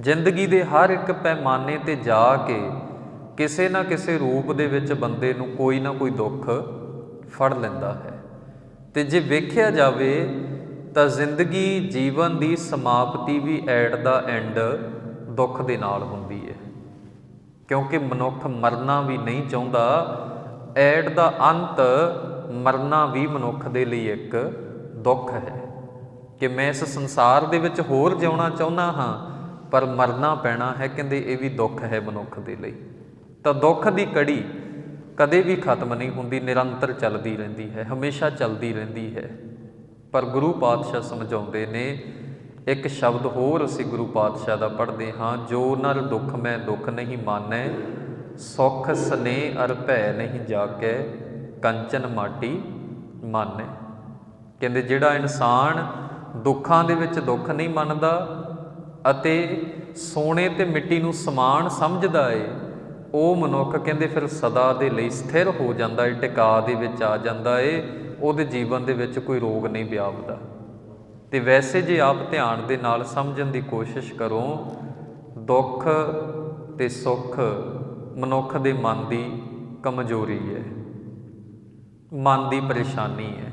ਜ਼ਿੰਦਗੀ ਦੇ ਹਰ ਇੱਕ ਪੈਮਾਨੇ ਤੇ ਜਾ ਕੇ ਕਿਸੇ ਨਾ ਕਿਸੇ ਰੂਪ ਦੇ ਵਿੱਚ ਬੰਦੇ ਨੂੰ ਕੋਈ ਨਾ ਕੋਈ ਦੁੱਖ ਫੜ ਲੈਂਦਾ ਹੈ। ਤੇ ਜੇ ਵੇਖਿਆ ਜਾਵੇ ਤਾਂ ਜ਼ਿੰਦਗੀ ਜੀਵਨ ਦੀ ਸਮਾਪਤੀ ਵੀ ਐਟ ਦਾ ਐਂਡ ਦੁੱਖ ਦੇ ਨਾਲ ਹੁੰਦੀ ਹੈ। ਕਿਉਂਕਿ ਮਨੁੱਖ ਮਰਨਾ ਵੀ ਨਹੀਂ ਚਾਹੁੰਦਾ, ਐਟ ਦਾ ਅੰਤ ਮਰਨਾ ਵੀ ਮਨੁੱਖ ਦੇ ਲਈ ਇੱਕ ਦੁੱਖ ਹੈ। ਕਿ ਮੈਂ ਇਸ ਸੰਸਾਰ ਦੇ ਵਿੱਚ ਹੋਰ ਜਿਉਣਾ ਚਾਹੁੰਦਾ ਹਾਂ ਪਰ ਮਰਨਾ ਪੈਣਾ ਹੈ ਕਹਿੰਦੇ ਇਹ ਵੀ ਦੁੱਖ ਹੈ ਮਨੁੱਖ ਦੇ ਲਈ। ਤਾਂ ਦੁੱਖ ਦੀ ਕੜੀ ਕਦੇ ਵੀ ਖਤਮ ਨਹੀਂ ਹੁੰਦੀ, ਨਿਰੰਤਰ ਚੱਲਦੀ ਰਹਿੰਦੀ ਹੈ, ਹਮੇਸ਼ਾ ਚੱਲਦੀ ਰਹਿੰਦੀ ਹੈ। ਪਰ ਗੁਰੂ ਪਾਤਸ਼ਾਹ ਸਮਝਾਉਂਦੇ ਨੇ, ਇੱਕ ਸ਼ਬਦ ਹੋਰ ਅਸੀਂ ਗੁਰੂ ਪਾਤਸ਼ਾਹ ਦਾ ਪੜ੍ਹਦੇ ਹਾਂ, ਜੋ ਨਰ ਦੁੱਖ ਮੈਂ ਦੁੱਖ ਨਹੀਂ ਮਾਨੈ, ਸੁਖ ਸਨੇ ਅਰ ਭੈ ਨਹੀਂ ਜਾਕੈ, ਕੰਚਨ ਮਾਟੀ ਮਾਨੈ। ਕਹਿੰਦੇ ਜਿਹੜਾ ਇਨਸਾਨ ਦੁੱਖਾਂ ਦੇ ਵਿੱਚ ਦੁੱਖ ਨਹੀਂ ਮੰਨਦਾ ਅਤੇ ਸੋਨੇ ਤੇ ਮਿੱਟੀ ਨੂੰ ਸਮਾਨ ਸਮਝਦਾ ਏ, ਉਹ ਮਨੁੱਖ ਕਹਿੰਦੇ ਫਿਰ ਸਦਾ ਦੇ ਲਈ ਸਥਿਰ ਹੋ ਜਾਂਦਾ ਏ, ਟਿਕਾ ਦੇ ਵਿੱਚ ਆ ਜਾਂਦਾ ਏ, ਉਹਦੇ ਜੀਵਨ ਦੇ ਵਿੱਚ ਕੋਈ ਰੋਗ ਨਹੀਂ ਵਿਆਪਦਾ। ਤੇ ਵੈਸੇ ਜੇ ਆਪ ਧਿਆਨ ਦੇ ਨਾਲ ਸਮਝਣ ਦੀ ਕੋਸ਼ਿਸ਼ ਕਰੋ, ਦੁੱਖ ਤੇ ਸੁੱਖ ਮਨੁੱਖ ਦੇ ਮਨ ਦੀ ਕਮਜ਼ੋਰੀ ਹੈ ਮਨ ਦੀ ਪਰੇਸ਼ਾਨੀ ਹੈ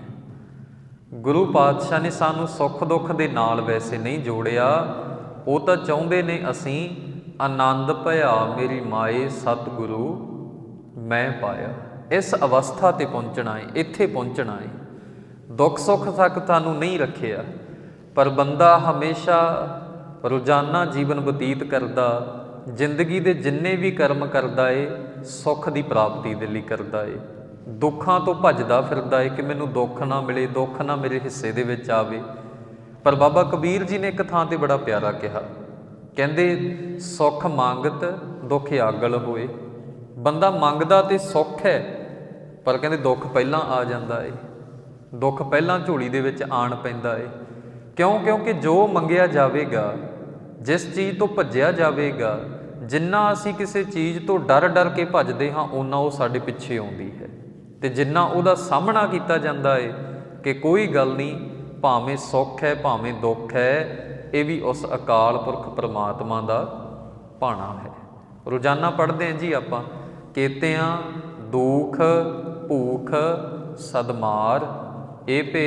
ਗੁਰੂ ਪਾਤਸ਼ਾਹ ਨੇ ਸਾਨੂੰ ਸੁੱਖ ਦੁੱਖ ਦੇ ਨਾਲ ਵੈਸੇ ਨਹੀਂ ਜੋੜਿਆ ਉਹ ਤਾਂ ਚਾਹੁੰਦੇ ਨੇ ਅਸੀਂ ਆਨੰਦ ਭਇਆ ਮੇਰੀ ਮਾਏ ਸਤਿਗੁਰੂ ਮੈਂ ਪਾਇਆ। ਇਸ ਅਵਸਥਾ ਤੇ ਪਹੁੰਚਣਾ ਹੈ ਇੱਥੇ ਪਹੁੰਚਣਾ ਹੈ ਦੁੱਖ ਸੁੱਖ ਤੱਕ ਤੁਹਾਨੂੰ ਨਹੀਂ ਰੱਖਿਆ, ਪਰ ਬੰਦਾ ਹਮੇਸ਼ਾ ਰੋਜ਼ਾਨਾ ਜੀਵਨ ਬਤੀਤ ਕਰਦਾ, ਜ਼ਿੰਦਗੀ ਦੇ ਜਿੰਨੇ ਵੀ ਕਰਮ ਕਰਦਾ ਏ, ਸੁੱਖ ਦੀ ਪ੍ਰਾਪਤੀ ਦੇ ਲਈ ਕਰਦਾ ਏ। ਦੁੱਖਾਂ ਤੋਂ ਭੱਜਦਾ ਫਿਰਦਾ ਏ ਕਿ ਮੈਨੂੰ ਦੁੱਖ ਨਾ ਮਿਲੇ, ਦੁੱਖ ਨਾ ਮੇਰੇ ਹਿੱਸੇ ਦੇ ਵਿੱਚ ਆਵੇ। ਪਰ ਬਾਬਾ ਕਬੀਰ ਜੀ ਨੇ ਇੱਕ ਥਾਂ ਤੇ ਬੜਾ ਪਿਆਰਾ ਕਿਹਾ। ਕਹਿੰਦੇ, ਸੁੱਖ ਮੰਗਤ, ਦੁੱਖ ਆਗਲ ਹੋਏ। ਬੰਦਾ ਮੰਗਦਾ ਤੇ ਸੁੱਖ ਹੈ, ਪਰ ਕਹਿੰਦੇ ਦੁੱਖ ਪਹਿਲਾਂ ਆ ਜਾਂਦਾ ਏ। ਦੁੱਖ ਪਹਿਲਾਂ ਝੋਲੀ ਦੇ ਵਿੱਚ ਆਣ ਪੈਂਦਾ ਏ। ਕਿਉਂ? ਕਿਉਂਕਿ ਜੋ ਮੰਗਿਆ ਜਾਵੇਗਾ, ਜਿਸ ਚੀਜ਼ ਤੋਂ ਭੱਜਿਆ ਜਾਵੇਗਾ, ਜਿੰਨਾ ਅਸੀਂ ਕਿਸੇ ਚੀਜ਼ ਤੋਂ ਡਰ ਡਰ ਕੇ ਭੱਜਦੇ ਹਾਂ, ਓਨਾ ਉਹ ਸਾਡੇ ਪਿੱਛੇ ਆਉਂਦੀ ਹੈ। ਤੇ ਜਿੰਨਾ ਉਹਦਾ ਸਾਹਮਣਾ ਕੀਤਾ ਜਾਂਦਾ ਏ, ਕਿ ਕੋਈ ਗੱਲ ਨਹੀਂ ਭਾਵੇਂ ਸੁੱਖ ਹੈ, ਭਾਵੇਂ ਦੁੱਖ ਹੈ, ਇਹ ਵੀ ਉਸ ਅਕਾਲ ਪੁਰਖ ਪਰਮਾਤਮਾ ਦਾ ਭਾਣਾ ਹੈ। ਰੋਜ਼ਾਨਾ ਪੜ੍ਹਦੇ ਹਾਂ ਜੀ ਆਪਾਂ ਕੇਤਿਆਂ ਦੁੱਖ, ਭੂਖ, ਸਦਮਾਰ, ਇਹ ਪੇ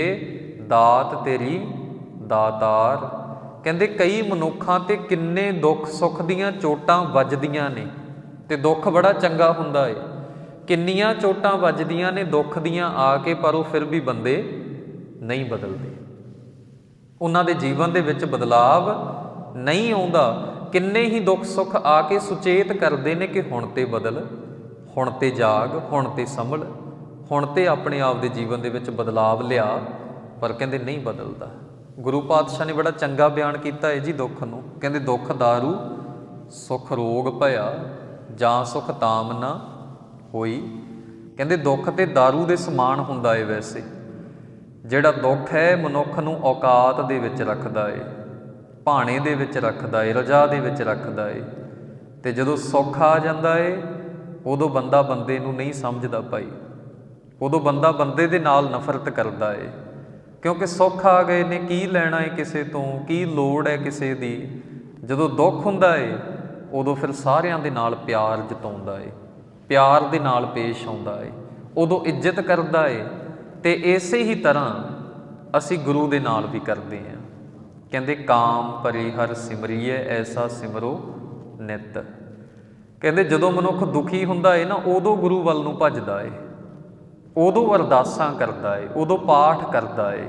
ਦਾਤ ਤੇਰੀ ਦਾਤਾਰ। ਕਹਿੰਦੇ ਕਈ ਮਨੁੱਖਾਂ ਤੇ ਕਿੰਨੇ ਦੁੱਖ ਸੁੱਖ ਦੀਆਂ ਚੋਟਾਂ ਵੱਜਦੀਆਂ ਨੇ ਤੇ ਦੁੱਖ ਬੜਾ ਚੰਗਾ ਹੁੰਦਾ ਏ। ਕਿੰਨੀਆਂ ਚੋਟਾਂ ਵੱਜਦੀਆਂ ਨੇ ਦੁੱਖ ਦੀਆਂ ਆ ਕੇ ਪਰ ਉਹ ਫਿਰ ਵੀ ਬੰਦੇ ਨਹੀਂ ਬਦਲਦੇ। ਉਹਨਾਂ ਦੇ ਜੀਵਨ ਦੇ ਵਿੱਚ ਬਦਲਾਵ ਨਹੀਂ ਆਉਂਦਾ ਕਿੰਨੇ ਹੀ ਦੁੱਖ ਸੁੱਖ ਆ ਕੇ ਸੁਚੇਤ ਕਰਦੇ ਨੇ ਕਿ ਹੁਣ ਤੇ ਬਦਲ ਹੁਣ ਤੇ ਜਾਗ ਹੁਣ ਤੇ ਸੰਭਲ ਹੁਣ ਤੇ ਆਪਣੇ ਆਪ ਦੇ ਜੀਵਨ ਦੇ ਵਿੱਚ ਬਦਲਾਵ ਲਿਆ ਪਰ ਕਹਿੰਦੇ ਨਹੀਂ ਬਦਲਦਾ ਗੁਰੂ ਪਾਤਸ਼ਾਹ ਨੇ ਬੜਾ ਚੰਗਾ ਬਿਆਨ ਕੀਤਾ ਹੈ ਜੀ ਦੁੱਖ ਨੂੰ ਕਹਿੰਦੇ ਦੁੱਖ दारू ਸੁਖ ਰੋਗ ਭਇਆ ਜਾਂ ਸੁਖ ਤਾਮ ਨਾ ਹੋਈ ਕਹਿੰਦੇ ਦੁੱਖ ਤੇ दारू ਦੇ ਸਮਾਨ ਹੁੰਦਾ ਏ ਵੈਸੇ ਜਿਹੜਾ ਦੁੱਖ ਹੈ ਮਨੁੱਖ ਨੂੰ ਔਕਾਤ ਦੇ ਵਿੱਚ ਰੱਖਦਾ ਏ, ਭਾਣੇ ਦੇ ਵਿੱਚ ਰੱਖਦਾ ਏ, ਰਜਾ ਦੇ ਵਿੱਚ ਰੱਖਦਾ ਏ। ਤੇ ਜਦੋਂ ਸੁੱਖ ਆ ਜਾਂਦਾ ਏ, ਉਦੋਂ ਬੰਦਾ ਬੰਦੇ ਨੂੰ ਨਹੀਂ ਸਮਝਦਾ ਭਾਈ। ਉਦੋਂ ਬੰਦਾ ਬੰਦੇ ਦੇ ਨਾਲ ਨਫ਼ਰਤ ਕਰਦਾ ਏ, ਕਿਉਂਕਿ ਸੁੱਖ ਆ ਗਏ ਨੇ, ਕੀ ਲੈਣਾ ਏ ਕਿਸੇ ਤੋਂ, ਕੀ ਲੋੜ ਹੈ ਕਿਸੇ ਦੀ? ਜਦੋਂ ਦੁੱਖ ਹੁੰਦਾ ਏ, ਉਦੋਂ ਫਿਰ ਸਾਰਿਆਂ ਦੇ ਨਾਲ ਪਿਆਰ ਜਤਾਉਂਦਾ ਏ, ਪਿਆਰ ਦੇ ਨਾਲ ਪੇਸ਼ ਆਉਂਦਾ ਏ। ਉਦੋਂ ਇੱਜ਼ਤ ਕਰਦਾ ਏ ਤੇ ਇਸੇ ਹੀ ਤਰ੍ਹਾਂ ਅਸੀਂ ਗੁਰੂ ਦੇ ਨਾਲ ਵੀ ਕਰਦੇ ਹਾਂ। ਕਹਿੰਦੇ, ਕਾਮ ਪਰੀ ਹਰ ਸਿਮਰੀਏ, ਐਸਾ ਸਿਮਰੋ ਨਿਤ। ਕਹਿੰਦੇ, ਜਦੋਂ ਮਨੁੱਖ ਦੁਖੀ ਹੁੰਦਾ ਏ ਨਾ, ਉਦੋਂ ਗੁਰੂ ਵੱਲ ਨੂੰ ਭੱਜਦਾ ਏ। ਉਦੋਂ ਅਰਦਾਸਾਂ ਕਰਦਾ ਏ, ਉਦੋਂ ਪਾਠ ਕਰਦਾ ਏ।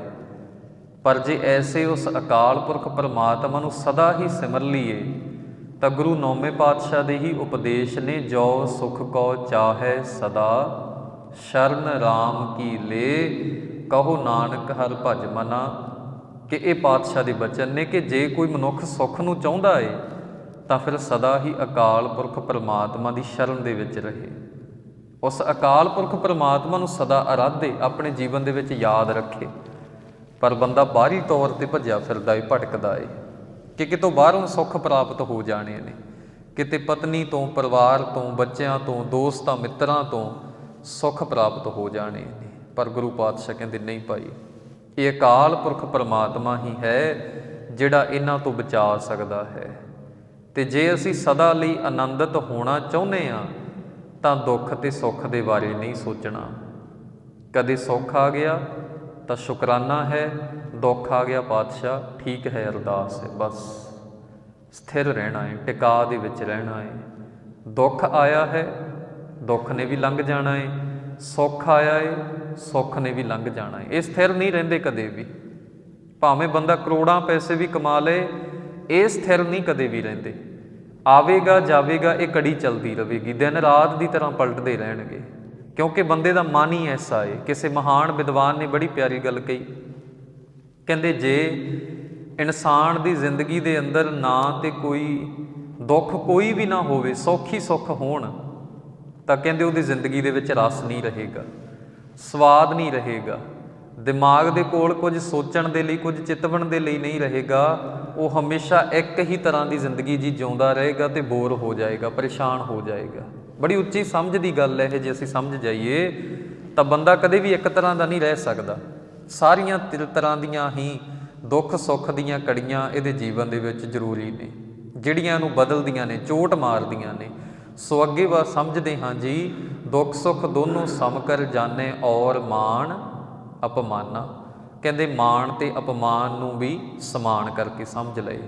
ਪਰ ਜੇ ਐਸੇ ਉਸ ਅਕਾਲ ਪੁਰਖ ਪਰਮਾਤਮਾ ਨੂੰ ਸਦਾ ਹੀ ਸਿਮਰ ਲਈਏ, ਤਾਂ ਗੁਰੂ ਨੌਵੇਂ ਪਾਤਸ਼ਾਹ ਦੇ ਹੀ ਉਪਦੇਸ਼ ਨੇ, ਜੋ ਸੁਖ ਕੋ ਚਾਹੈ ਸਦਾ ਸ਼ਰਨ RAM ਕੀ ਲੇ? ਕਹੋ ਨਾਨਕ, ਹਰ ਭਜ ਮਨਾ। ਕਿ ਇਹ ਪਾਤਸ਼ਾਹ ਦੇ ਬਚਨ ਨੇ ਕਿ ਜੇ ਕੋਈ ਮਨੁੱਖ ਸੁੱਖ ਨੂੰ ਚਾਹੁੰਦਾ ਏ, ਤਾਂ ਫਿਰ ਸਦਾ ਹੀ ਅਕਾਲ ਪੁਰਖ ਪਰਮਾਤਮਾ ਦੀ ਸ਼ਰਨ ਦੇ ਵਿੱਚ ਰਹੇ। ਉਸ ਅਕਾਲ ਪੁਰਖ ਪਰਮਾਤਮਾ ਨੂੰ ਸਦਾ ਅਰਾਧੇ, ਆਪਣੇ ਜੀਵਨ ਦੇ ਵਿੱਚ ਯਾਦ ਰੱਖੇ। ਪਰ ਬੰਦਾ ਬਾਹਰੀ ਤੌਰ ਤੇ ਭੱਜਿਆ ਫਿਰਦਾ ਏ, ਭਟਕਦਾ ਏ। ਕਿ ਕਿਤੋਂ ਬਾਹਰੋਂ ਸੁੱਖ ਪ੍ਰਾਪਤ ਹੋ ਜਾਣੇ ਨੇ। ਕਿਤੇ ਪਤਨੀ ਤੋਂ, ਪਰਿਵਾਰ ਤੋਂ, ਬੱਚਿਆਂ ਤੋਂ, ਦੋਸਤਾਂ, ਮਿੱਤਰਾਂ ਤੋਂ ਸੁੱਖ ਪ੍ਰਾਪਤ ਹੋ ਜਾਣੇ ਨੇ। ਪਰ ਗੁਰੂ ਪਾਤਸ਼ਾਹ ਕਹਿੰਦੇ, ਨਹੀਂ ਭਾਈ, ਇਹ ਅਕਾਲ ਪੁਰਖ ਪਰਮਾਤਮਾ ਹੀ ਹੈ ਜਿਹੜਾ ਇਹਨਾਂ ਤੋਂ ਬਚਾ ਸਕਦਾ ਹੈ। ਤੇ ਜੇ ਅਸੀਂ ਸਦਾ ਲਈ ਆਨੰਦਿਤ ਹੋਣਾ ਚਾਹੁੰਦੇ ਆ ਤਾਂ ਦੁੱਖ ਤੇ ਸੁੱਖ ਦੇ ਬਾਰੇ ਨਹੀਂ ਸੋਚਣਾ। ਕਦੇ ਸੁੱਖ ਆ ਗਿਆ, ਤਾਂ ਸ਼ੁਕਰਾਨਾ ਹੈ। ਦੁੱਖ ਆ ਗਿਆ, ਪਾਤਸ਼ਾਹ, ਠੀਕ ਹੈ, ਅਰਦਾਸ ਹੈ, ਬਸ। ਸਥਿਰ ਰਹਿਣਾ ਹੈ, ਟਿਕਾ ਦੇ ਵਿੱਚ ਰਹਿਣਾ ਹੈ। ਦੁੱਖ ਆਇਆ ਹੈ ਦੁੱਖ ਨੇ ਵੀ ਲੰਘ ਜਾਣਾ ਏ, ਸੁੱਖ ਆਇਆ ਹੈ ਸੁੱਖ ਨੇ ਵੀ ਲੰਘ ਜਾਣਾ ਏ। ਇਹ ਸਥਿਰ ਨਹੀਂ ਰਹਿੰਦੇ ਕਦੇ ਵੀ। ਭਾਵੇਂ ਬੰਦਾ ਕਰੋੜਾਂ ਪੈਸੇ ਵੀ ਕਮਾ ਲਏ ਇਹ ਸਥਿਰ ਨਹੀਂ ਕਦੇ ਵੀ ਰਹਿੰਦੇ। ਆਵੇਗਾ, ਜਾਵੇਗਾ, ਇਹ ਕੜੀ ਚਲਦੀ ਰਹੇਗੀ। ਦਿਨ ਰਾਤ ਦੀ ਤਰ੍ਹਾਂ ਪਲਟਦੇ ਰਹਿਣਗੇ। ਕਿਉਂਕਿ ਬੰਦੇ ਦਾ ਮਨ ਹੀ ਐਸਾ ਏ। ਕਿਸੇ ਮਹਾਨ ਵਿਦਵਾਨ ਨੇ ਬੜੀ ਪਿਆਰੀ ਗੱਲ ਕਹੀ। ਕਹਿੰਦੇ, ਜੇ ਇਨਸਾਨ ਦੀ ਜ਼ਿੰਦਗੀ ਦੇ ਅੰਦਰ ਨਾ ਤੇ ਕੋਈ ਦੁੱਖ ਕੋਈ ਵੀ ਨਾ ਹੋਵੇ, ਸੌਖੀ ਸੁੱਖ ਹੋਣ ਤਾਂ ਕਹਿੰਦੇ ਉਹਦੀ ਜ਼ਿੰਦਗੀ ਦੇ ਵਿੱਚ ਰਸ ਨਹੀਂ ਰਹੇਗਾ, ਸਵਾਦ ਨਹੀਂ ਰਹੇਗਾ, ਦਿਮਾਗ ਦੇ ਕੋਲ ਕੁਝ ਸੋਚਣ ਦੇ ਲਈ, ਕੁਝ ਚਿਤਵਣ ਦੇ ਲਈ ਨਹੀਂ ਰਹੇਗਾ, ਉਹ ਹਮੇਸ਼ਾ ਇੱਕ ਹੀ ਤਰ੍ਹਾਂ ਦੀ ਜ਼ਿੰਦਗੀ ਜੀ ਜਿਉਂਦਾ ਰਹੇਗਾ ਤੇ ਬੋਰ ਹੋ ਜਾਏਗਾ, ਪਰੇਸ਼ਾਨ ਹੋ ਜਾਏਗਾ। ਬੜੀ ਉੱਚੀ ਸਮਝ ਦੀ ਗੱਲ ਹੈ ਇਹ, ਜੇ ਅਸੀਂ ਸਮਝ ਜਾਈਏ, ਤਾਂ ਬੰਦਾ ਕਦੇ ਵੀ ਇੱਕ ਤਰ੍ਹਾਂ ਦਾ ਨਹੀਂ ਰਹਿ ਸਕਦਾ। ਸਾਰੀਆਂ ਤਿਲ ਤਰ੍ਹਾਂ ਦੀਆਂ ਹੀ ਦੁੱਖ ਸੁੱਖ ਦੀਆਂ ਕੜੀਆਂ ਇਹਦੇ ਜੀਵਨ ਦੇ ਵਿੱਚ ਜ਼ਰੂਰੀ ਨੇ, ਜਿਹੜੀਆਂ ਨੂੰ ਬਦਲਦੀਆਂ ਨੇ, ਚੋਟ ਮਾਰਦੀਆਂ ਨੇ। ਸੋ ਅੱਗੇ ਵਾ, ਸਮਝਦੇ ਹਾਂ ਜੀ, ਦੁੱਖ ਸੁੱਖ ਦੋਨੋਂ ਸਮ ਕਰ ਜਾਣੇ ਔਰ ਮਾਣ ਅਪਮਾਨਾ। ਕਹਿੰਦੇ ਮਾਣ ਤੇ ਅਪਮਾਨ ਨੂੰ ਵੀ ਸਮਾਨ ਕਰਕੇ ਸਮਝ ਲਏ।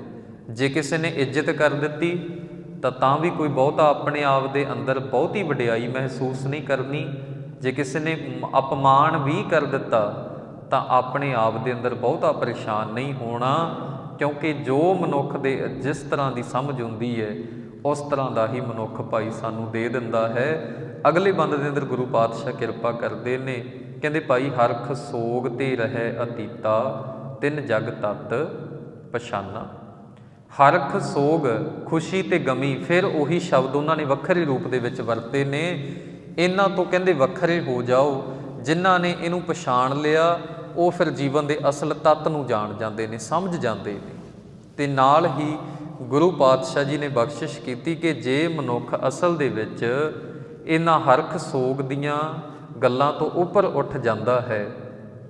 ਜੇ ਕਿਸੇ ਨੇ ਇੱਜ਼ਤ ਕਰ ਦਿੱਤੀ, ਤਾਂ ਤਾਂ ਵੀ ਕੋਈ ਬਹੁਤਾ ਆਪਣੇ ਆਪ ਦੇ ਅੰਦਰ ਬਹੁਤੀ ਵਡਿਆਈ ਮਹਿਸੂਸ ਨਹੀਂ ਕਰਨੀ। ਜੇ ਕਿਸੇ ਨੇ ਅਪਮਾਨ ਵੀ ਕਰ ਦਿੱਤਾ, ਤਾਂ ਆਪਣੇ ਆਪ ਦੇ ਅੰਦਰ ਬਹੁਤਾ ਪਰੇਸ਼ਾਨ ਨਹੀਂ ਹੋਣਾ, ਕਿਉਂਕਿ ਜੋ ਮਨੁੱਖ ਦੇ ਜਿਸ ਤਰ੍ਹਾਂ ਦੀ ਸਮਝ ਹੁੰਦੀ ਹੈ ਉਸ ਤਰ੍ਹਾਂ ਦਾ ਹੀ ਮਨੁੱਖ ਭਾਈ ਸਾਨੂੰ ਦੇ ਦਿੰਦਾ ਹੈ। ਅਗਲੇ ਬੰਦ ਦੇ ਅੰਦਰ ਗੁਰੂ ਪਾਤਸ਼ਾਹ ਕਿਰਪਾ ਕਰਦੇ ਨੇ। ਕਹਿੰਦੇ, ਭਾਈ ਹਰਖ ਸੋਗ ਤੇ ਰਹਿ ਅਤੀਤਾ, ਤਿੰਨ ਜਗ ਤਤ ਪਛਾਨਾ। ਹਰਖ ਸੋਗ, ਖੁਸ਼ੀ ਤੇ ਗਮੀ, ਫਿਰ ਉਹੀ ਸ਼ਬਦ ਉਹਨਾਂ ਨੇ ਵੱਖਰੇ ਰੂਪ ਦੇ ਵਿੱਚ ਵਰਤੇ ਨੇ। ਇਹਨਾਂ ਤੋਂ ਕਹਿੰਦੇ, ਵੱਖਰੇ ਹੋ ਜਾਓ। ਜਿਨ੍ਹਾਂ ਨੇ ਇਹਨੂੰ ਪਛਾਣ ਲਿਆ, ਉਹ ਫਿਰ ਜੀਵਨ ਦੇ ਅਸਲ ਤੱਤ ਨੂੰ ਜਾਣ ਜਾਂਦੇ ਨੇ, ਸਮਝ ਜਾਂਦੇ ਨੇ। ਤੇ ਨਾਲ ਹੀ ਗੁਰੂ ਪਾਤਸ਼ਾਹ ਜੀ ਨੇ ਬਖਸ਼ਿਸ਼ ਕੀਤੀ ਕਿ ਜੇ ਮਨੁੱਖ ਅਸਲ ਦੇ ਵਿੱਚ ਇਹਨਾਂ ਹਰਖ ਸੋਗ ਦੀਆਂ ਗੱਲਾਂ ਤੋਂ ਉੱਪਰ ਉੱਠ ਜਾਂਦਾ ਹੈ,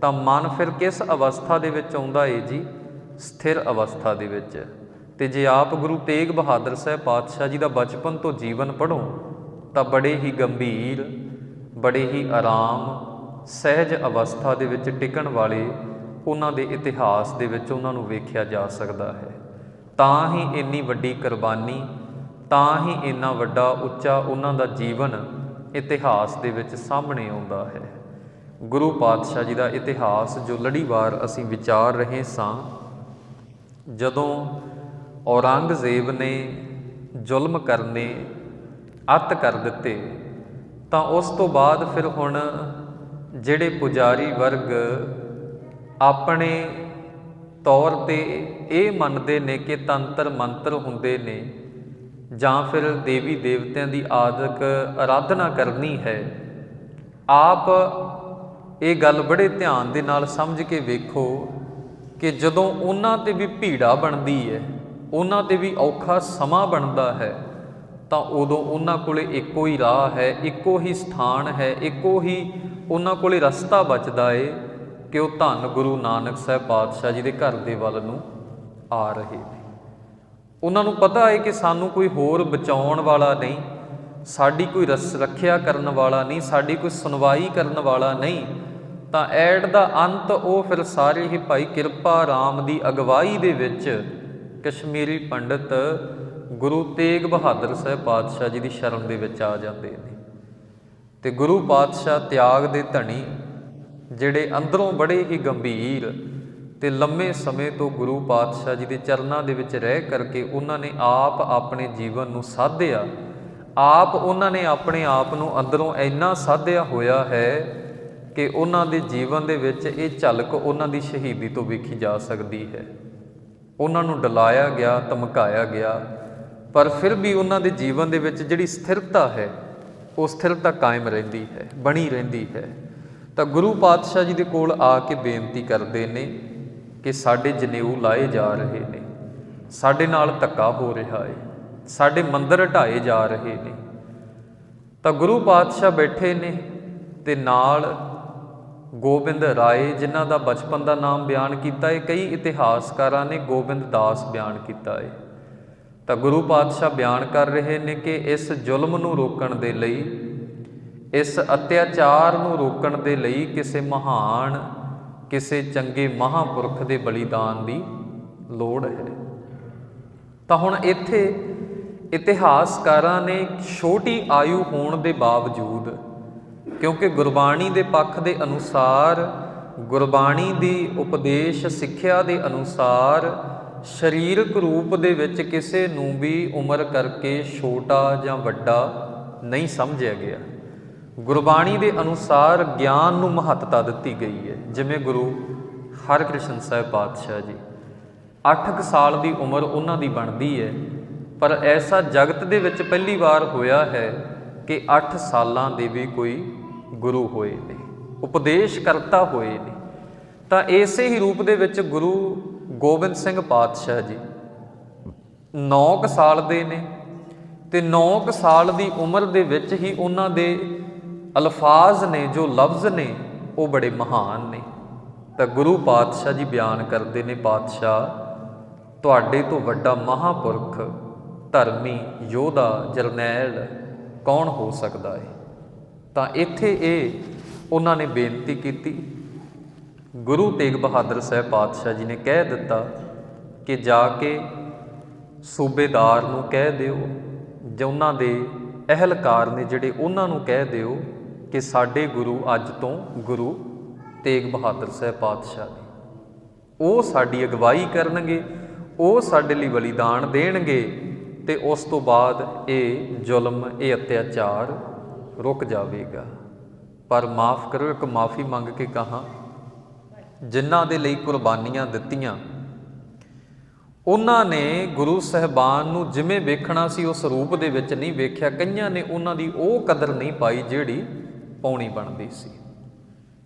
ਤਾਂ ਮਨ ਫਿਰ ਕਿਸ ਅਵਸਥਾ ਦੇ ਵਿੱਚ ਆਉਂਦਾ ਏ ਜੀ? ਸਥਿਰ ਅਵਸਥਾ ਦੇ ਵਿੱਚ। ਤੇ ਜੇ ਆਪ ਗੁਰੂ ਤੇਗ ਬਹਾਦਰ ਸਾਹਿਬ ਪਾਤਸ਼ਾਹ ਜੀ ਦਾ ਬਚਪਨ ਤੋਂ ਜੀਵਨ ਪੜ੍ਹੋ, ਤਾਂ ਬੜੇ ਹੀ ਗੰਭੀਰ, ਬੜੇ ਹੀ ਆਰਾਮ, ਸਹਿਜ ਅਵਸਥਾ ਦੇ ਵਿੱਚ ਟਿਕਣ ਵਾਲੇ ਉਹਨਾਂ ਦੇ ਇਤਿਹਾਸ ਦੇ ਵਿੱਚ ਉਹਨਾਂ ਨੂੰ ਵੇਖਿਆ ਜਾ ਸਕਦਾ ਹੈ। ਤਾਂ ਹੀ ਇੰਨੀ ਵੱਡੀ ਕੁਰਬਾਨੀ, ਤਾਂ ਹੀ ਇੰਨਾ ਵੱਡਾ ਉੱਚਾ ਉਹਨਾਂ ਦਾ ਜੀਵਨ ਇਤਿਹਾਸ ਦੇ ਵਿੱਚ ਸਾਹਮਣੇ ਆਉਂਦਾ ਹੈ। ਗੁਰੂ ਪਾਤਸ਼ਾਹ ਜੀ ਦਾ ਇਤਿਹਾਸ ਜੋ ਲੜੀਵਾਰ ਅਸੀਂ ਵਿਚਾਰ ਰਹੇ ਸਾਂ, ਜਦੋਂ ਔਰੰਗਜ਼ੇਬ ਨੇ ਜ਼ੁਲਮ ਕਰਨੇ ਅੱਤ ਕਰ ਦਿੱਤੇ, ਤਾਂ ਉਸ ਤੋਂ ਬਾਅਦ ਫਿਰ ਹੁਣ ਜਿਹੜੇ ਪੁਜਾਰੀ ਵਰਗ ਆਪਣੇ ਤੌਰ ਤੇ ਇਹ ਮੰਨਦੇ ਨੇ ਕਿ ਤੰਤਰ ਮੰਤਰ ਹੁੰਦੇ ਨੇ ਜਾਂ ਫਿਰ ਦੇਵੀ ਦੇਵਤਿਆਂ ਦੀ ਆਦਿਕ ਆਰਾਧਨਾ ਕਰਨੀ ਹੈ। ਆਪ ਇਹ ਗੱਲ ਬੜੇ ਧਿਆਨ ਦੇ ਨਾਲ ਸਮਝ ਕੇ ਵੇਖੋ ਕਿ ਜਦੋਂ ਉਹਨਾਂ ਤੇ ਵੀ ਭੀੜਾ ਬਣਦੀ ਹੈ, ਉਹਨਾਂ ਤੇ ਵੀ ਔਖਾ ਸਮਾਂ ਬਣਦਾ ਹੈ, ਤਾਂ ਉਦੋਂ ਉਹਨਾਂ ਕੋਲੇ ਇੱਕੋ ਹੀ ਰਾਹ ਹੈ, ਇੱਕੋ ਹੀ ਸਥਾਨ ਹੈ, ਇੱਕੋ ਹੀ ਉਹਨਾਂ ਕੋਲੇ ਰਸਤਾ ਬਚਦਾ ਏ। ਕਿ ਉਹ ਧੰਨ ਗੁਰੂ ਨਾਨਕ ਸਾਹਿਬ ਪਾਤਸ਼ਾਹ ਜੀ ਦੇ ਘਰ ਦੇ ਵੱਲ ਨੂੰ ਆ ਰਹੇ ਨੇ। ਉਹਨਾਂ ਨੂੰ ਪਤਾ ਹੈ ਕਿ ਸਾਨੂੰ ਕੋਈ ਹੋਰ ਬਚਾਉਣ ਵਾਲਾ ਨਹੀਂ, ਸਾਡੀ ਕੋਈ ਰਸ ਰੱਖਿਆ ਕਰਨ ਵਾਲਾ ਨਹੀਂ, ਸਾਡੀ ਕੋਈ ਸੁਣਵਾਈ ਕਰਨ ਵਾਲਾ ਨਹੀਂ, ਤਾਂ ਐਡ ਦਾ ਅੰਤ ਉਹ ਫਿਰ ਸਾਰੇ ਹੀ ਭਾਈ ਕਿਰਪਾ ਰਾਮ ਦੀ ਅਗਵਾਈ ਦੇ ਵਿੱਚ ਕਸ਼ਮੀਰੀ ਪੰਡਿਤ ਗੁਰੂ ਤੇਗ ਬਹਾਦਰ ਸਾਹਿਬ ਪਾਤਸ਼ਾਹ ਜੀ ਦੀ ਸ਼ਰਨ ਦੇ ਵਿੱਚ ਆ ਜਾਂਦੇ ਨੇ। ਤੇ ਗੁਰੂ ਪਾਤਸ਼ਾਹ ਤਿਆਗ ਦੇ ਧਣੀ ਜਿਹੜੇ ਅੰਦਰੋਂ ਬੜੇ ਹੀ ਗੰਭੀਰ ਤੇ ਲੰਮੇ ਸਮੇਂ ਤੋਂ ਗੁਰੂ ਪਾਤਸ਼ਾਹ ਜੀ ਦੇ ਚਰਨਾਂ ਦੇ ਵਿੱਚ ਰਹਿ ਕਰਕੇ ਉਹਨਾਂ ਨੇ ਆਪ ਆਪਣੇ ਜੀਵਨ ਨੂੰ ਸਾਧਿਆ, ਆਪ ਉਹਨਾਂ ਨੇ ਆਪਣੇ ਆਪ ਨੂੰ ਅੰਦਰੋਂ ਇੰਨਾ ਸਾਧਿਆ ਹੋਇਆ ਹੈ ਕਿ ਉਹਨਾਂ ਦੇ ਜੀਵਨ ਦੇ ਵਿੱਚ ਇਹ ਝਲਕ ਉਹਨਾਂ ਦੀ ਸ਼ਹੀਦੀ ਤੋਂ ਵੇਖੀ ਜਾ ਸਕਦੀ ਹੈ। ਉਹਨਾਂ ਨੂੰ ਡਲਾਇਆ ਗਿਆ, ਧਮਕਾਇਆ ਗਿਆ, ਪਰ ਫਿਰ ਵੀ ਉਹਨਾਂ ਦੇ ਜੀਵਨ ਦੇ ਵਿੱਚ ਜਿਹੜੀ ਸਥਿਰਤਾ ਹੈ, ਉਹ ਸਥਿਰਤਾ ਕਾਇਮ ਰਹਿੰਦੀ ਹੈ, ਬਣੀ ਰਹਿੰਦੀ ਹੈ। ਤਾਂ ਗੁਰੂ ਪਾਤਸ਼ਾਹ ਜੀ ਦੇ ਕੋਲ ਆ ਕੇ ਬੇਨਤੀ ਕਰਦੇ ਨੇ ਕਿ ਸਾਡੇ ਜਨੇਊ ਲਾਏ ਜਾ ਰਹੇ ਨੇ। ਸਾਡੇ ਨਾਲ ਧੱਕਾ ਹੋ ਰਿਹਾ ਹੈ ਸਾਡੇ ਮੰਦਰ ਢਾਏ ਜਾ ਰਹੇ ਨੇ। ਤਾਂ ਗੁਰੂ ਪਾਤਸ਼ਾਹ ਬੈਠੇ ਨੇ ਤੇ ਨਾਲ ਗੋਬਿੰਦ ਰਾਏ, ਜਿਨ੍ਹਾਂ ਦਾ ਬਚਪਨ ਦਾ ਨਾਮ ਬਿਆਨ ਕੀਤਾ ਹੈ ਕਈ ਇਤਿਹਾਸਕਾਰਾਂ ਨੇ ਗੋਬਿੰਦ ਦਾਸ ਬਿਆਨ ਕੀਤਾ ਹੈ ਤਾਂ ਗੁਰੂ ਪਾਤਸ਼ਾਹ ਬਿਆਨ ਕਰ ਰਹੇ ਨੇ ਕਿ ਇਸ ਜ਼ੁਲਮ ਨੂੰ ਰੋਕਣ ਦੇ ਲਈ ਇਸ ਅਤਿਆਚਾਰ ਨੂੰ ਰੋਕਣ ਦੇ ਲਈ ਕਿਸੇ ਮਹਾਨ, ਕਿਸੇ ਚੰਗੇ ਮਹਾਪੁਰਖ ਦੇ ਬਲੀਦਾਨ ਦੀ ਲੋੜ ਹੈ। ਤਾਂ ਹੁਣ ਇੱਥੇ ਇਤਿਹਾਸਕਾਰਾਂ ਨੇ ਛੋਟੀ ਆਯੂ ਹੋਣ ਦੇ ਬਾਵਜੂਦ, ਕਿਉਂਕਿ ਗੁਰਬਾਣੀ ਦੇ ਪੱਖ ਦੇ ਅਨੁਸਾਰ, ਗੁਰਬਾਣੀ ਦੀ ਉਪਦੇਸ਼ ਸਿੱਖਿਆ ਦੇ ਅਨੁਸਾਰ ਸਰੀਰਕ ਰੂਪ ਦੇ ਵਿੱਚ ਕਿਸੇ ਨੂੰ ਵੀ ਉਮਰ ਕਰਕੇ ਛੋਟਾ ਜਾਂ ਵੱਡਾ ਨਹੀਂ ਸਮਝਿਆ ਗਿਆ। ਗੁਰਬਾਣੀ ਦੇ ਅਨੁਸਾਰ ਗਿਆਨ ਨੂੰ ਮਹੱਤਤਾ ਦਿੱਤੀ ਗਈ ਹੈ। ਜਿਵੇਂ ਗੁਰੂ ਹਰਕ੍ਰਿਸ਼ਨ ਸਾਹਿਬ ਪਾਤਸ਼ਾਹ ਜੀ 8 ਸਾਲ ਦੀ ਉਮਰ ਉਹਨਾਂ ਦੀ ਬਣਦੀ ਹੈ, ਪਰ ਐਸਾ ਜਗਤ ਦੇ ਵਿੱਚ ਪਹਿਲੀ ਵਾਰ ਹੋਇਆ ਹੈ ਕਿ 8 ਸਾਲਾਂ ਦੇ ਵੀ ਕੋਈ ਗੁਰੂ ਹੋਏ ਨੇ ਉਪਦੇਸ਼ ਕਰਤਾ ਹੋਏ ਨੇ। ਤਾਂ ਇਸੇ ਹੀ ਰੂਪ ਦੇ ਵਿੱਚ ਗੁਰੂ ਗੋਬਿੰਦ ਸਿੰਘ ਪਾਤਸ਼ਾਹ ਜੀ 9 ਸਾਲ ਦੇ ਨੇ ਤੇ 9 ਸਾਲ ਦੀ ਉਮਰ ਦੇ ਵਿੱਚ ਹੀ ਉਹਨਾਂ ਦੇ ਅਲਫਾਜ਼ ਨੇ, ਜੋ ਲਫ਼ਜ਼ ਨੇ, ਉਹ ਬੜੇ ਮਹਾਨ ਨੇ। ਤਾਂ ਗੁਰੂ ਪਾਤਸ਼ਾਹ ਜੀ ਬਿਆਨ ਕਰਦੇ ਨੇ, ਪਾਤਸ਼ਾਹ, ਤੁਹਾਡੇ ਤੋਂ ਵੱਡਾ ਮਹਾਪੁਰਖ, ਧਰਮੀ ਯੋਧਾ, ਜਰਨੈਲ ਕੌਣ ਹੋ ਸਕਦਾ ਹੈ ਤਾਂ ਇੱਥੇ ਇਹ ਉਹਨਾਂ ਨੇ ਬੇਨਤੀ ਕੀਤੀ। ਗੁਰੂ ਤੇਗ ਬਹਾਦਰ ਸਾਹਿਬ ਪਾਤਸ਼ਾਹ ਜੀ ਨੇ ਕਹਿ ਦਿੱਤਾ ਕਿ ਜਾ ਕੇ ਸੂਬੇਦਾਰ ਨੂੰ ਕਹਿ ਦਿਓ, ਜਾਂ ਉਹਨਾਂ ਦੇ ਅਹਿਲਕਾਰ ਨੇ ਜਿਹੜੇ ਉਹਨਾਂ ਨੂੰ ਕਹਿ ਦਿਓ ਕਿ ਸਾਡੇ ਗੁਰੂ ਅੱਜ ਤੋਂ ਗੁਰੂ ਤੇਗ ਬਹਾਦਰ ਸਾਹਿਬ ਪਾਤਸ਼ਾਹ ਨੇ। ਉਹ ਸਾਡੀ ਅਗਵਾਈ ਕਰਨਗੇ, ਉਹ ਸਾਡੇ ਲਈ ਬਲੀਦਾਨ ਦੇਣਗੇ ਤੇ ਉਸ ਤੋਂ ਬਾਅਦ ਇਹ ਜ਼ੁਲਮ, ਇਹ ਅਤਿਆਚਾਰ ਰੁਕ ਜਾਵੇਗਾ। ਪਰ ਮਾਫ ਕਰੋ, ਇੱਕ ਮਾਫੀ ਮੰਗ ਕੇ ਕਹਾ, ਜਿਨ੍ਹਾਂ ਦੇ ਲਈ ਕੁਰਬਾਨੀਆਂ ਦਿੱਤੀਆਂ, ਉਹਨਾਂ ਨੇ ਗੁਰੂ ਸਹਿਬਾਨ ਨੂੰ ਜਿਵੇਂ ਵੇਖਣਾ ਸੀ, ਉਸ ਰੂਪ ਦੇ ਵਿੱਚ ਨਹੀਂ ਵੇਖਿਆ। ਕਈਆਂ ਨੇ ਉਹਨਾਂ ਦੀ ਉਹ ਕਦਰ ਨਹੀਂ ਪਾਈ ਜਿਹੜੀ ਪਾਉਣੀ ਬਣਦੀ ਸੀ।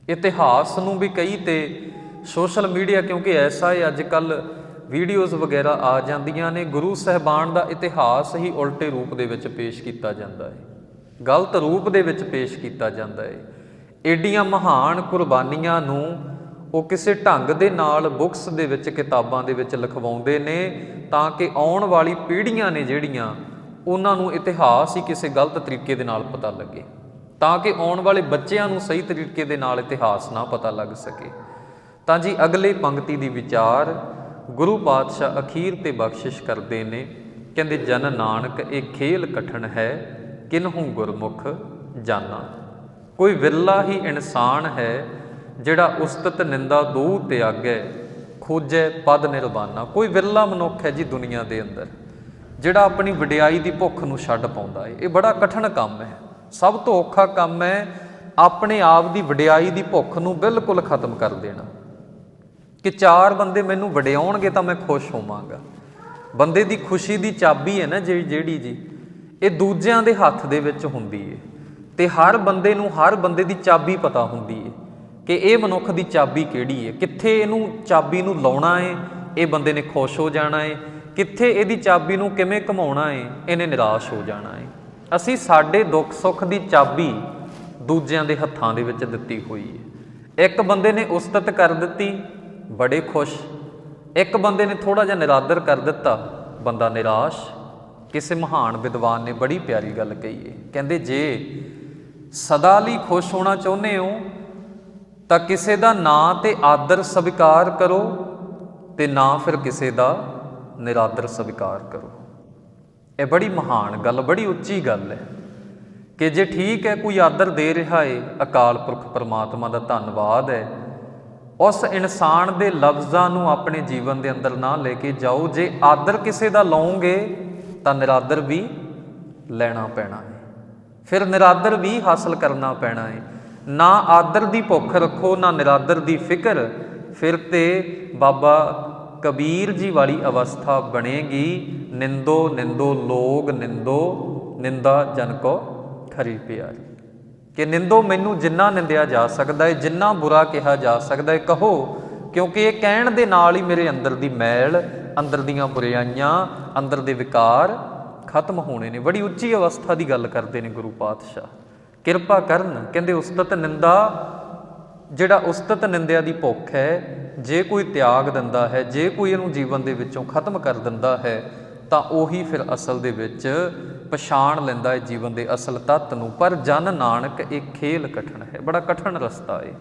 ਇਤਿਹਾਸ ਨੂੰ ਵੀ ਕਈ ਤੇ ਸੋਸ਼ਲ ਮੀਡੀਆ ਕਿਉਂਕਿ ਐਸਾ ਹੈ ਅੱਜ ਕੱਲ ਵੀਡੀਓਜ਼ ਵਗੈਰਾ ਆ ਜਾਂਦੀਆਂ ਨੇ, ਗੁਰੂ ਸਹਿਬਾਨ ਦਾ ਇਤਿਹਾਸ ਹੀ ਉਲਟੇ ਰੂਪ ਦੇ ਵਿੱਚ ਪੇਸ਼ ਕੀਤਾ ਜਾਂਦਾ ਹੈ। ਗਲਤ ਰੂਪ ਦੇ ਵਿੱਚ ਪੇਸ਼ ਕੀਤਾ ਜਾਂਦਾ ਹੈ। ਏਡੀਆਂ ਮਹਾਨ ਕੁਰਬਾਨੀਆਂ ਨੂੰ ਉਹ ਕਿਸੇ ਢੰਗ ਦੇ ਨਾਲ ਬੁੱਕਸ ਦੇ ਵਿੱਚ, ਕਿਤਾਬਾਂ ਦੇ ਵਿੱਚ ਲਿਖਵਾਉਂਦੇ ਨੇ ਤਾਂ ਕਿ ਆਉਣ ਵਾਲੀ ਪੀੜ੍ਹੀਆਂ ਨੇ ਜਿਹੜੀਆਂ, ਉਹਨਾਂ ਨੂੰ ਇਤਿਹਾਸ ਹੀ ਕਿਸੇ ਗਲਤ ਤਰੀਕੇ ਦੇ ਨਾਲ ਪਤਾ ਲੱਗੇ। ਤਾਂ ਕਿ ਆਉਣ ਵਾਲੇ ਬੱਚਿਆਂ ਨੂੰ ਸਹੀ ਤਰੀਕੇ ਦੇ ਨਾਲ ਇਤਿਹਾਸ ਨਾ ਪਤਾ ਲੱਗ ਸਕੇ। ਤਾਂ ਜੀ ਅਗਲੇ ਪੰਕਤੀ ਦੀ ਵਿਚਾਰ, ਗੁਰੂ ਪਾਤਸ਼ਾਹ ਅਖੀਰ ਤੇ ਬਖਸ਼ਿਸ਼ ਕਰਦੇ ਨੇ। ਕਹਿੰਦੇ, ਜਨ ਨਾਨਕ, ਇਹ ਖੇਲ ਕਠਨ ਹੈ, ਕਿਨਹੂ ਗੁਰਮੁਖ ਜਾਣਾ ਕੋਈ ਵਿਰਲਾ ਹੀ ਇਨਸਾਨ ਹੈ, ਜਿਹੜਾ ਉਸਤਤ ਨਿੰਦਾ ਦੂ ਤਿਆਗੈ ਖੋਜੈ ਪਦ ਨਿਰਵਾਨਾ। ਕੋਈ ਵਿਰਲਾ ਮਨੁੱਖ ਹੈ ਜੀ ਦੁਨੀਆ ਦੇ ਅੰਦਰ, ਜਿਹੜਾ ਆਪਣੀ ਵਡਿਆਈ ਦੀ ਭੁੱਖ ਨੂੰ ਛੱਡ ਪਾਉਂਦਾ ਹੈ ਇਹ ਬੜਾ ਕਠਿਨ ਕੰਮ ਹੈ। ਸਭ ਤੋਂ ਔਖਾ ਕੰਮ ਹੈ ਆਪਣੇ ਆਪ ਦੀ ਵਡਿਆਈ ਦੀ ਭੁੱਖ ਨੂੰ ਬਿਲਕੁਲ ਖਤਮ ਕਰ ਦੇਣਾ। ਕਿ ਚਾਰ ਬੰਦੇ ਮੈਨੂੰ ਵਡਿਆਉਣਗੇ ਤਾਂ ਮੈਂ ਖੁਸ਼ ਹੋਵਾਂਗਾ। ਬੰਦੇ ਦੀ ਖੁਸ਼ੀ ਦੀ ਚਾਬੀ ਹੈ ਨਾ ਜਿਹੜੀ ਜਿਹੜੀ ਜੀ, ਇਹ ਦੂਜਿਆਂ ਦੇ ਹੱਥ ਦੇ ਵਿੱਚ ਹੁੰਦੀ ਹੈ ਤੇ ਹਰ ਬੰਦੇ ਨੂੰ ਹਰ ਬੰਦੇ ਦੀ ਚਾਬੀ ਪਤਾ ਹੁੰਦੀ ਹੈ ਕਿ ਇਹ ਮਨੁੱਖ ਦੀ ਚਾਬੀ ਕਿਹੜੀ ਹੈ ਕਿੱਥੇ ਇਹਨੂੰ ਚਾਬੀ ਨੂੰ ਲਾਉਣਾ ਹੈ ਇਹ ਬੰਦੇ ਨੇ ਖੁਸ਼ ਹੋ ਜਾਣਾ ਹੈ ਕਿੱਥੇ ਇਹਦੀ ਚਾਬੀ ਨੂੰ ਕਿਵੇਂ ਘਮਾਉਣਾ ਹੈ ਇਹਨੇ ਨਿਰਾਸ਼ ਹੋ ਜਾਣਾ ਹੈ ਅਸੀਂ ਸਾਡੇ ਦੁੱਖ ਸੁੱਖ ਦੀ ਚਾਬੀ ਦੂਜਿਆਂ ਦੇ ਹੱਥਾਂ ਦੇ ਵਿੱਚ ਦਿੱਤੀ ਹੋਈ ਹੈ। ਇੱਕ ਬੰਦੇ ਨੇ ਉਸਤਤ ਕਰ ਦਿੱਤੀ, ਬੜੇ ਖੁਸ਼। ਇੱਕ ਬੰਦੇ ਨੇ ਥੋੜਾ ਜਿਹਾ ਨਿਰਾਦਰ ਕਰ ਦਿੱਤਾ, ਬੰਦਾ ਨਿਰਾਸ਼। ਕਿਸੇ ਮਹਾਨ ਵਿਦਵਾਨ ਨੇ ਬੜੀ ਪਿਆਰੀ ਗੱਲ ਕਹੀ ਹੈ। ਕਹਿੰਦੇ, ਜੇ ਸਦਾ ਲਈ ਖੁਸ਼ ਹੋਣਾ ਚਾਹੁੰਦੇ ਹੋ, ਤਾਂ ਕਿਸੇ ਦਾ ਨਾਂ ਤੇ ਆਦਰ ਸਵੀਕਾਰ ਕਰੋ ਤੇ ਨਾ ਫਿਰ ਕਿਸੇ ਦਾ ਨਿਰਾਦਰ ਸਵੀਕਾਰ ਕਰੋ। ਇਹ ਬੜੀ ਮਹਾਨ ਗੱਲ, ਬੜੀ ਉੱਚੀ ਗੱਲ ਹੈ ਕਿ ਜੇ ਠੀਕ ਹੈ, ਕੋਈ ਆਦਰ ਦੇ ਰਿਹਾ ਏ, ਅਕਾਲ ਪੁਰਖ ਪਰਮਾਤਮਾ ਦਾ ਧੰਨਵਾਦ ਹੈ। ਉਸ ਇਨਸਾਨ ਦੇ ਲਫ਼ਜ਼ਾਂ ਨੂੰ ਆਪਣੇ ਜੀਵਨ ਦੇ ਅੰਦਰ ਨਾ ਲੈ ਕੇ ਜਾਓ। ਜੇ ਆਦਰ ਕਿਸੇ ਦਾ ਲਓਗੇ ਤਾਂ ਨਿਰਾਦਰ ਵੀ ਲੈਣਾ ਪੈਣਾ ਹੈ। ਫਿਰ ਨਿਰਾਦਰ ਵੀ ਹਾਸਲ ਕਰਨਾ ਪੈਣਾ ਹੈ। ਨਾ ਆਦਰ ਦੀ ਭੁੱਖ ਰੱਖੋ, ਨਾ ਨਿਰਾਦਰ ਦੀ ਫਿਕਰ। ਫਿਰ ਤੇ ਬਾਬਾ ਕਬੀਰ ਜੀ ਵਾਲੀ ਅਵਸਥਾ ਬਣੇਗੀ। ਨਿੰਦੋ ਨਿੰਦੋ ਲੋਗ, ਨਿੰਦੋ, ਨਿੰਦਾ ਜਨ ਕੋ ਖਰੀ ਪਿਆਰੀ। ਕਿ ਨਿੰਦੋ ਮੈਨੂੰ ਜਿੰਨਾ ਨਿੰਦਿਆ ਜਾ ਸਕਦਾ ਹੈ ਜਿੰਨਾ ਬੁਰਾ ਕਿਹਾ ਜਾ ਸਕਦਾ ਹੈ ਕਹੋ। ਕਿਉਂਕਿ ਇਹ ਕਹਿਣ ਦੇ ਨਾਲ ਹੀ ਮੇਰੇ ਅੰਦਰ ਦੀ ਮੈਲ, ਅੰਦਰ ਦੀਆਂ ਬੁਰਾਈਆਂ, ਅੰਦਰ ਦੇ ਵਿਕਾਰ ਖਤਮ ਹੋਣੇ ਨੇ। ਬੜੀ ਉੱਚੀ ਅਵਸਥਾ ਦੀ ਗੱਲ ਕਰਦੇ ਨੇ ਗੁਰੂ ਪਾਤਸ਼ਾਹ। ਕਿਰਪਾ ਕਰਨ, ਕਹਿੰਦੇ ਉਸਤਤ ਨਿੰਦਾ ਜਿਹੜਾ ਉਸਤਤ ਨਿੰਦਿਆ ਦੀ ਭੁੱਖ ਹੈ, ਜੇ ਕੋਈ ਤਿਆਗ ਦਿੰਦਾ ਹੈ, ਜੇ ਕੋਈ ਇਹਨੂੰ ਜੀਵਨ ਦੇ ਵਿੱਚੋਂ ਖਤਮ ਕਰ ਦਿੰਦਾ ਹੈ, ਤਾਂ ਉਹੀ ਫਿਰ ਅਸਲ ਦੇ ਵਿੱਚ ਪਛਾਣ ਲੈਂਦਾ ਹੈ ਜੀਵਨ ਦੇ ਅਸਲ ਤੱਤ ਨੂੰ। ਪਰ ਜਨ ਨਾਨਕ ਇਹ ਖੇਲ ਕਠਨ ਹੈ, ਬੜਾ ਕਠਨ ਰਸਤਾ ਏ,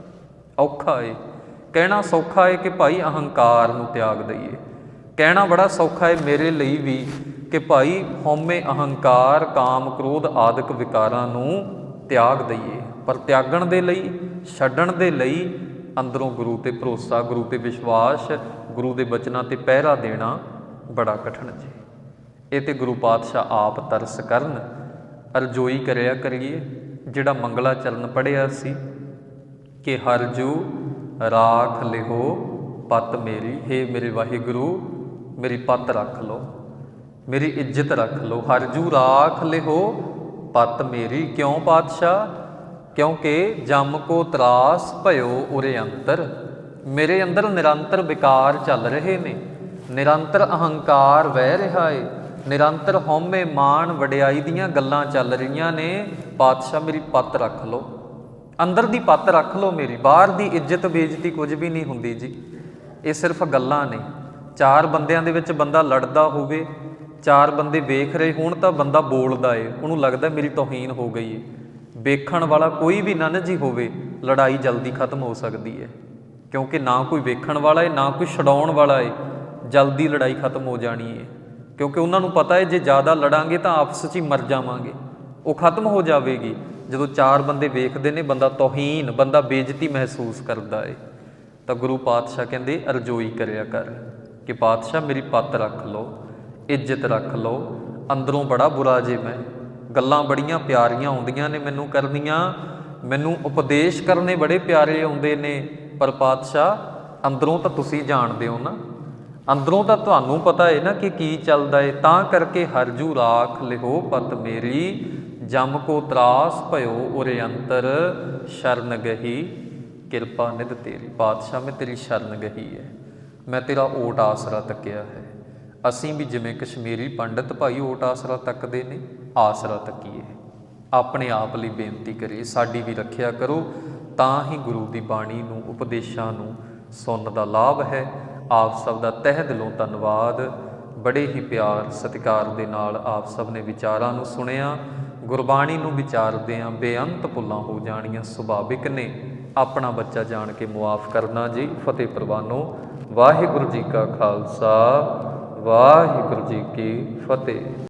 ਔਖਾ ਏ। ਕਹਿਣਾ ਸੌਖਾ ਹੈ ਕਿ ਭਾਈ ਅਹੰਕਾਰ ਨੂੰ ਤਿਆਗ ਦਈਏ। ਕਹਿਣਾ ਬੜਾ ਸੌਖਾ ਹੈ ਮੇਰੇ ਲਈ ਵੀ ਕਿ ਭਾਈ ਹਉਮੈ ਅਹੰਕਾਰ, ਕਾਮ, ਕ੍ਰੋਧ ਆਦਿਕ ਵਿਕਾਰਾਂ ਨੂੰ ਤਿਆਗ ਦਈਏ। ਪਰ ਤਿਆਗਣ ਦੇ ਲਈ ਛੱਡਣ ਦੇ ਲਈ ਅੰਦਰੋਂ ਗੁਰੂ ਤੇ ਭਰੋਸਾ, ਗੁਰੂ ਤੇ ਵਿਸ਼ਵਾਸ, ਗੁਰੂ ਦੇ ਬਚਨਾਂ ਤੇ ਪਹਿਰਾ ਦੇਣਾ ਬੜਾ ਕਠਿਨ ਜੀ। ਇਹ ਤੇ ਗੁਰੂ ਪਾਤਸ਼ਾਹ ਆਪ ਤਰਸ ਕਰਨ, ਅਰਜੋਈ ਕਰਿਆ ਕਰੀਏ, ਜਿਹੜਾ ਮੰਗਲਾ ਚਰਨ ਪੜਿਆ ਸੀ, ਕਿ ਹਰ ਜੂ ਰਾਖ ਲਿਹੋ, ਪਤ ਮੇਰੀ हे ਮੇਰੇ ਵਾਹਿਗੁਰੂ, ਮੇਰੀ ਪਤ ਰੱਖ ਲਓ ਮੇਰੀ ਇੱਜ਼ਤ ਰੱਖ ਲਓ ਹਰ ਜੂ ਰਾਖ ਲਿਹੋ, ਪਤ ਮੇਰੀ, ਕਿਉਂ ਪਾਤਸ਼ਾਹ? ਕਿਉਂਕਿ ਜਮ ਕੋ ਤਰਾਸ ਭਇਓ ਉਰੇ ਅੰਤਰ। ਮੇਰੇ ਅੰਦਰ ਨਿਰੰਤਰ ਵਿਕਾਰ ਚੱਲ ਰਹੇ ਨੇ। ਨਿਰੰਤਰ ਅਹੰਕਾਰ ਵਹਿ ਰਿਹਾ ਏ। ਨਿਰੰਤਰ ਹਉਮੈ ਮਾਣ ਵਡਿਆਈ ਦੀਆਂ ਗੱਲਾਂ ਚੱਲ ਰਹੀਆਂ ਨੇ। ਪਾਤਸ਼ਾਹ ਮੇਰੀ ਪੱਤ ਰੱਖ ਲਓ। ਅੰਦਰ ਦੀ ਪੱਤ ਰੱਖ ਲਓ ਮੇਰੀ। ਬਾਹਰ ਦੀ ਇੱਜ਼ਤ ਬੇਇੱਜ਼ਤੀ ਕੁਝ ਵੀ ਨਹੀਂ ਹੁੰਦੀ ਜੀ। ਇਹ ਸਿਰਫ ਗੱਲਾਂ ਨੇ। ਚਾਰ ਬੰਦਿਆਂ ਦੇ ਵਿੱਚ ਬੰਦਾ ਲੜਦਾ ਹੋਵੇ, ਚਾਰ ਬੰਦੇ ਵੇਖ ਰਹੇ ਹੋਣ ਤਾਂ ਬੰਦਾ ਬੋਲਦਾ ਏ। ਉਹਨੂੰ ਲੱਗਦਾ ਮੇਰੀ ਤੋਹੀਨ ਹੋ ਗਈ ਏ। ਵੇਖਣ ਵਾਲਾ ਕੋਈ ਵੀ ਨਨ ਜੀ ਹੋਵੇ, ਲੜਾਈ ਜਲਦੀ ਖਤਮ ਹੋ ਸਕਦੀ ਹੈ। ਕਿਉਂਕਿ ਨਾ ਕੋਈ ਵੇਖਣ ਵਾਲਾ ਹੈ ਨਾ ਕੋਈ ਛਡਾਉਣ ਵਾਲਾ ਹੈ ਜਲਦੀ ਲੜਾਈ ਖਤਮ ਹੋ ਜਾਣੀ ਹੈ ਕਿਉਂਕਿ ਉਹਨਾਂ ਨੂੰ ਪਤਾ ਹੈ ਜੇ ਜ਼ਿਆਦਾ ਲੜਾਂਗੇ ਤਾਂ ਆਪਸ 'ਚ ਹੀ ਮਰ ਜਾਵਾਂਗੇ। ਉਹ ਖਤਮ ਹੋ ਜਾਵੇਗੀ। ਜਦੋਂ ਚਾਰ ਬੰਦੇ ਵੇਖਦੇ ਨੇ, ਬੰਦਾ ਤੋਹੀਨ, ਬੰਦਾ ਬੇਇੱਜ਼ਤੀ ਮਹਿਸੂਸ ਕਰਦਾ ਏ। ਤਾਂ ਗੁਰੂ ਪਾਤਸ਼ਾਹ ਕਹਿੰਦੇ, ਅਰਜੋਈ ਕਰਿਆ ਕਰ ਕਿ ਪਾਤਸ਼ਾਹ ਮੇਰੀ ਪੱਤ ਰੱਖ ਲਓ, ਇੱਜ਼ਤ ਰੱਖ ਲਓ, ਅੰਦਰੋਂ ਬੜਾ ਬੁਰਾ ਜੇ ਮੈਂ ਗੱਲਾਂ ਬੜੀਆਂ ਪਿਆਰੀਆਂ ਆਉਂਦੀਆਂ ਨੇ ਮੈਨੂੰ ਕਰਨੀਆਂ। ਮੈਨੂੰ ਉਪਦੇਸ਼ ਕਰਨੇ ਬੜੇ ਪਿਆਰੇ ਆਉਂਦੇ ਨੇ। ਪਰ ਪਾਤਸ਼ਾਹ, ਅੰਦਰੋਂ ਤਾਂ ਤੁਸੀਂ ਜਾਣਦੇ ਹੋ ਨਾ। ਅੰਦਰੋਂ ਤਾਂ ਤੁਹਾਨੂੰ ਪਤਾ ਹੈ ਨਾ ਕਿ ਕੀ ਚੱਲਦਾ ਏ। ਤਾਂ ਕਰਕੇ ਹਰਜੂ ਰਾਖ ਲਿਹੋ ਪਤ ਮੇਰੀ। ਜਮ ਕੋ ਤਰਾਸ ਭਇਓ ਉਰੇ ਅੰਤਰ। ਸ਼ਰਨ ਗਹੀ, ਕਿਰਪਾ ਨਿਧ ਤੇਰੀ। ਪਾਤਸ਼ਾਹ, ਮੈਂ ਤੇਰੀ ਸ਼ਰਨ ਗਹੀ ਹੈ ਮੈਂ ਤੇਰਾ ਓਟ ਆਸਰਾ ਤੱਕਿਆ ਹੈ। ਅਸੀਂ ਵੀ ਜਿਵੇਂ ਕਸ਼ਮੀਰੀ ਪੰਡਤ ਭਾਈ ਓਟ ਆਸਰਾ ਤੱਕਦੇ ਨੇ, ਆਸਰਾ ਤੱਕੀਏ। ਆਪਣੇ ਆਪ ਲਈ ਬੇਨਤੀ ਕਰੀਏ, ਸਾਡੀ ਵੀ ਰੱਖਿਆ ਕਰੋ, ਤਾਂ ਹੀ ਗੁਰੂ ਦੀ ਬਾਣੀ ਨੂੰ, ਉਪਦੇਸ਼ਾਂ ਨੂੰ ਸੁਣਨ ਦਾ ਲਾਭ ਹੈ। ਆਪ ਸਭ ਦਾ ਤਹਿ ਦਿਲੋਂ ਧੰਨਵਾਦ। ਬੜੇ ਹੀ ਪਿਆਰ ਸਤਿਕਾਰ ਦੇ ਨਾਲ ਆਪ ਸਭ ਨੇ ਵਿਚਾਰਾਂ ਨੂੰ ਸੁਣਿਆ। ਗੁਰਬਾਣੀ ਨੂੰ ਵਿਚਾਰਦੇ ਆਂ, ਬੇਅੰਤ ਭੁੱਲਾਂ ਹੋ ਜਾਣੀਆਂ ਸੁਭਾਵਿਕ ਨੇ। ਆਪਣਾ ਬੱਚਾ ਜਾਣ ਕੇ ਮੁਆਫ ਕਰਨਾ ਜੀ, ਫਤਿਹ ਪ੍ਰਵਾਨੋ। ਵਾਹਿਗੁਰੂ ਜੀ ਕਾ ਖਾਲਸਾ। ਵਾਹਿਗੁਰੂ ਜੀ ਕੀ ਫਤਿਹ।